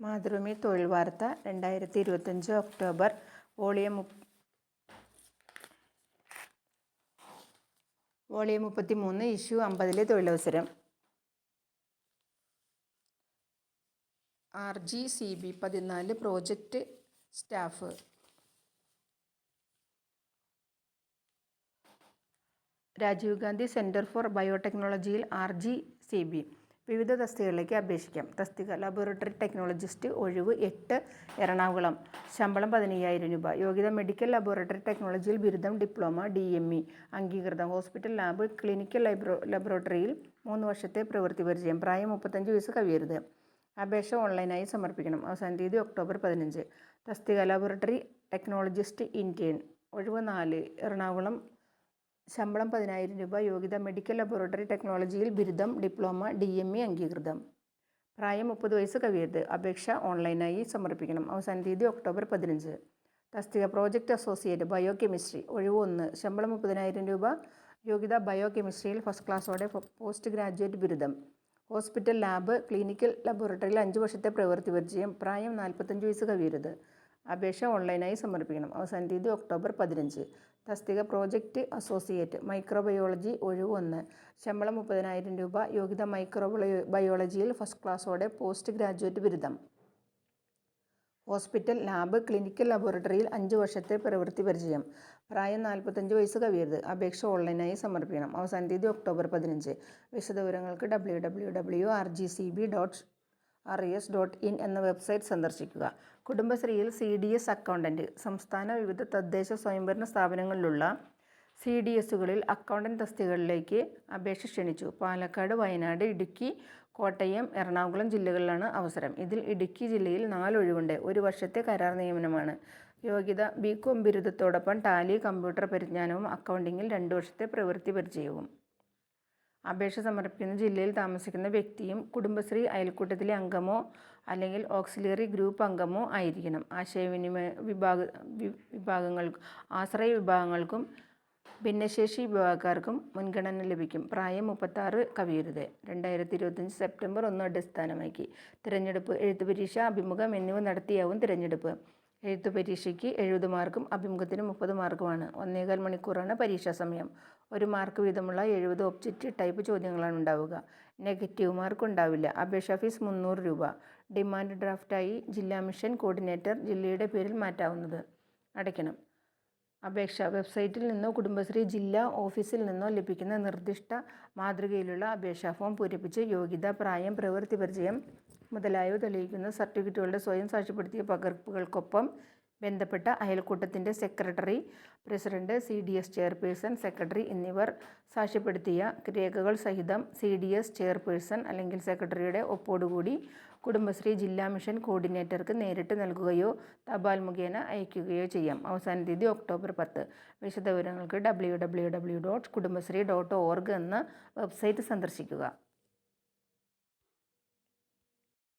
മാതൃഭൂമി തൊഴിൽ വാർത്ത രണ്ടായിരത്തി ഇരുപത്തഞ്ച് ഒക്ടോബർ വോളിയം വോളിയം മുപ്പത്തി മൂന്ന് ഇഷ്യൂ അമ്പതിലെ തൊഴിലവസരം. ആർ ജി സി ബി പതിനാല് project staff. Rajiv Gandhi centre for ബയോടെക്നോളജിയിൽ R G C B. വിവിധ തസ്തികകളിലേക്ക് അപേക്ഷിക്കാം. തസ്തിക ലബോറട്ടറി ടെക്നോളജിസ്റ്റ് ഒഴിവ് എട്ട് എറണാകുളം. ശമ്പളം പതിനയ്യായിരം രൂപ. യോഗ്യത മെഡിക്കൽ ലബോറട്ടറി ടെക്നോളജിയിൽ ബിരുദം ഡിപ്ലോമ ഡി എം ഇ അംഗീകൃതം. ഹോസ്പിറ്റൽ ലാബ് ക്ലിനിക്കൽ ലൈബ്രോ ലബോറട്ടറിയിൽ മൂന്ന് വർഷത്തെ പ്രവൃത്തി പരിചയം. പ്രായം മുപ്പത്തഞ്ച് വയസ്സ് കവിയരുത്. അപേക്ഷ ഓൺലൈനായി സമർപ്പിക്കണം. അവസാന തീയതി ഒക്ടോബർ പതിനഞ്ച്. തസ്തിക ലബോറട്ടറി ടെക്നോളജിസ്റ്റ് ഇന്ത്യൻ. ഒഴിവ് നാല് എറണാകുളം ശമ്പളം പതിനായിരം രൂപ യോഗ്യത മെഡിക്കൽ ലബോറട്ടറി ടെക്നോളജിയിൽ ബിരുദം ഡിപ്ലോമ ഡി എം ഇ അംഗീകൃതം. പ്രായം മുപ്പത് വയസ്സ് കവിയരുത് അപേക്ഷ ഓൺലൈനായി സമർപ്പിക്കണം. അവസാന തീയതി ഒക്ടോബർ പതിനഞ്ച്. തസ്തിക പ്രോജക്റ്റ് അസോസിയേറ്റ് ബയോ കെമിസ്ട്രി ഒഴിവ് ഒന്ന്. ശമ്പളം മുപ്പതിനായിരം രൂപ യോഗ്യത ബയോ കെമിസ്ട്രിയിൽ ഫസ്റ്റ് ക്ലാസ്സോടെ പോസ്റ്റ് ഗ്രാജുവേറ്റ് ബിരുദം. ഹോസ്പിറ്റൽ ലാബ് ക്ലിനിക്കൽ ലബോറട്ടറിയിൽ അഞ്ച് വർഷത്തെ പ്രവൃത്തി പരിചയം. പ്രായം നാൽപ്പത്തഞ്ച് വയസ്സ് കവിയരുത് അപേക്ഷ ഓൺലൈനായി സമർപ്പിക്കണം. അവസാന തീയതി ഒക്ടോബർ പതിനഞ്ച്. തസ്തിക പ്രോജക്റ്റ് അസോസിയേറ്റ് മൈക്രോബയോളജി ഒഴിവ് ഒന്ന് ശമ്പളം മുപ്പതിനായിരം രൂപ. യോഗ്യത മൈക്രോ ബയോളജിയിൽ ഫസ്റ്റ് ക്ലാസ്സോടെ പോസ്റ്റ് ഗ്രാജുവേറ്റ് ബിരുദം. ഹോസ്പിറ്റൽ ലാബ് ക്ലിനിക്കൽ ലബോറട്ടറിയിൽ അഞ്ച് വർഷത്തെ പ്രവൃത്തി പരിചയം. പ്രായം നാൽപ്പത്തഞ്ച് വയസ്സ് കവിയരുത്. അപേക്ഷ ഓൺലൈനായി സമർപ്പിക്കണം. അവസാന തീയതി ഒക്ടോബർ പതിനഞ്ച്. വിശദവിവരങ്ങൾക്ക് W W W R G C B dot R S dot in എന്ന വെബ്സൈറ്റ് സന്ദർശിക്കുക. കുടുംബശ്രീയിൽ സി ഡി എസ് അക്കൗണ്ടന്റ് സംസ്ഥാന വിവിധ തദ്ദേശ സ്വയംഭരണ സ്ഥാപനങ്ങളിലുള്ള സി ഡി എസുകളിൽ അക്കൗണ്ടന്റ് തസ്തികകളിലേക്ക് അപേക്ഷ ക്ഷണിച്ചു. പാലക്കാട് വയനാട് ഇടുക്കി കോട്ടയം എറണാകുളം ജില്ലകളിലാണ് അവസരം. ഇതിൽ ഇടുക്കി ജില്ലയിൽ നാല് ഒഴിവുണ്ട് ഒരു വർഷത്തെ കരാർ നിയമനമാണ്. യോഗ്യത ബി കോം ബിരുദത്തോടൊപ്പം ടാലി കമ്പ്യൂട്ടർ പരിജ്ഞാനവും അക്കൗണ്ടിങ്ങിൽ രണ്ട് വർഷത്തെ പ്രവൃത്തി പരിചയവും. അപേക്ഷ സമർപ്പിക്കുന്ന ജില്ലയിൽ താമസിക്കുന്ന വ്യക്തിയും കുടുംബശ്രീ അയൽക്കൂട്ടത്തിലെ അംഗമോ അല്ലെങ്കിൽ ഓക്സിലറി ഗ്രൂപ്പ് അംഗമോ ആയിരിക്കണം. ആശയവിനിമയ വിഭാഗ വിഭാഗങ്ങൾക്കും ആശ്രയ വിഭാഗങ്ങൾക്കും ഭിന്നശേഷി വിഭാഗക്കാർക്കും മുൻഗണന ലഭിക്കും. പ്രായം മുപ്പത്താറ് കവിയരുത്. രണ്ടായിരത്തി ഇരുപത്തഞ്ച് സെപ്റ്റംബർ ഒന്ന് അടിസ്ഥാനമാക്കി. തിരഞ്ഞെടുപ്പ് എഴുത്ത് പരീക്ഷ അഭിമുഖം എന്നിവ നടത്തിയാവും തിരഞ്ഞെടുപ്പ്. എഴുത്തു പരീക്ഷയ്ക്ക് എഴുപത് മാർക്കും അഭിമുഖത്തിന് മുപ്പത് മാർക്കുമാണ്. ഒന്നേകാൽ മണിക്കൂറാണ് പരീക്ഷാ സമയം. ഒരു മാർക്ക് വീതമുള്ള എഴുപത് ഒബ്ജക്റ്റ് ടൈപ്പ് ചോദ്യങ്ങളാണ് ഉണ്ടാവുക. നെഗറ്റീവ് മാർക്ക് ഉണ്ടാവില്ല. അപേക്ഷാ ഫീസ് മുന്നൂറ് രൂപ. ഡിമാൻഡ് ഡ്രാഫ്റ്റായി ജില്ലാ മിഷൻ കോർഡിനേറ്റർ ജില്ലയുടെ പേരിൽ മാറ്റാവുന്നത്. അടയ്ക്കണം. അപേക്ഷ വെബ്സൈറ്റിൽ നിന്നോ കുടുംബശ്രീ ജില്ലാ ഓഫീസിൽ നിന്നോ ലഭിക്കുന്ന നിർദ്ദിഷ്ട മാതൃകയിലുള്ള അപേക്ഷാ ഫോം പൂരിപ്പിച്ച് യോഗ്യത പ്രായം പ്രവൃത്തി പരിചയം മുതലായവ തെളിയിക്കുന്ന സർട്ടിഫിക്കറ്റുകളുടെ സ്വയം സാക്ഷ്യപ്പെടുത്തിയ പകർപ്പുകൾക്കൊപ്പം ബന്ധപ്പെട്ട അയൽക്കൂട്ടത്തിന്റെ secretary president C D S chairperson secretary എന്നിവർ സാക്ഷ്യപ്പെടുത്തിയ രേഖകൾ സഹിതം സി ഡി എസ് ചെയർപേഴ്സൺ അല്ലെങ്കിൽ സെക്രട്ടറിയുടെ ഒപ്പോടുകൂടി കുടുംബശ്രീ ജില്ലാ മിഷൻ കോർഡിനേറ്റർക്ക് നേരിട്ട് നൽകുകയോ തപാൽ മുഖേന അയക്കുകയോ ചെയ്യാം. അവസാന തീയതി ഒക്ടോബർ പത്ത്. വിശദവിവരങ്ങൾക്ക് W W W dot Kudumbashree dot org എന്ന വെബ്സൈറ്റ് സന്ദർശിക്കുക.